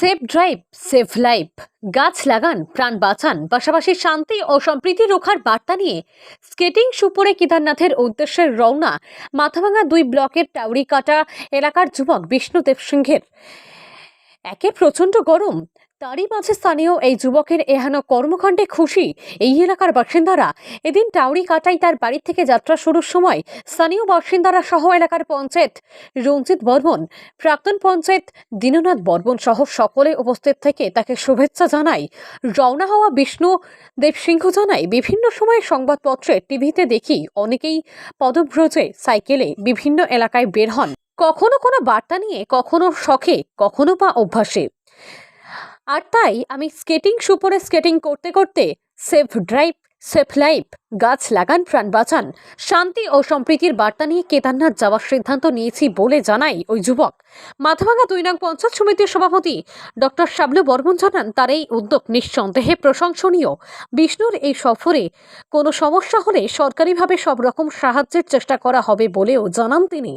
Safe drive, safe life. গাছ লাগান, প্রাণ বাঁচান। পাশাপাশি শান্তি ও সম্প্রীতি রক্ষার বার্তা নিয়ে স্কেটিং সুপুরে কেদারনাথের উদ্দেশ্যে রওনা মাথাভাঙা দুই ব্লকের টাউরিকাটা এলাকার যুবক বিষ্ণুদেব সিংহের। একে প্রচণ্ড গরম তারই মাঝে স্থানীয় এই যুবকের এহেন কর্মকাণ্ডে খুশি এই এলাকার বাসিন্দারা। এদিন টাউরি কাটাই তার বাড়ি থেকে যাত্রা শুরুর সময় স্থানীয় বাসিন্দারা সহ এলাকার পঞ্চায়েত রঞ্জিত বর্মন, প্রাক্তন পঞ্চায়েত দীননাথ বর্মন সহ সকলে উপস্থিত থেকে তাকে শুভেচ্ছা জানায়। রওনা হওয়া বিষ্ণু দেব সিংহ জানাই বিভিন্ন সময় সংবাদপত্রে টিভিতে দেখি অনেকেই পদব্রজে সাইকেলে বিভিন্ন এলাকায় বের হন। কখনো কোনো বার্তা নিয়ে, কখনো শখে, কখনো বা অভ্যাসে। আর তাই আমি স্কেটিং সুপরে স্কেটিং করতে করতে সেফ ড্রাইভ, সেফ লাইফ, গাছ লাগান, প্রাণ বাঁচান, শান্তি ও সম্প্রীতির বার্তা নিয়ে কেদারনাথ যাওয়ার সিদ্ধান্ত নিয়েছি বলে জানাই ওই যুবক। মাথাভাঙা দুই নং পঞ্চায়েত সমিতির সভাপতি ডক্টর শাবলু বর্মন জানান, তার এই উদ্যোগ নিঃসন্দেহে প্রশংসনীয়। বিষ্ণুর এই সফরে কোনো সমস্যা হলে সরকারিভাবে সব রকম সাহায্যের চেষ্টা করা হবে বলেও জানান তিনি।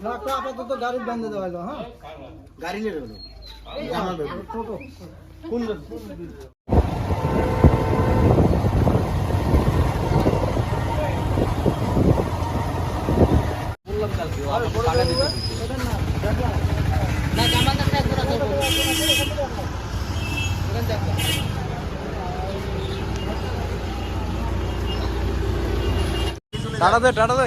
ট্রাকটা আপাতত গাড়ির বন্ধ দেওয়া হলো হ্যাঁ? গাড়ি নিয়ে হলো। টোটো। কোন টাটা দে টাটা দে।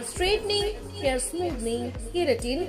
hair straightening, hair smoothing, keratin,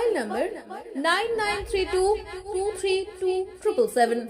mobile number nine nine three two two three two triple seven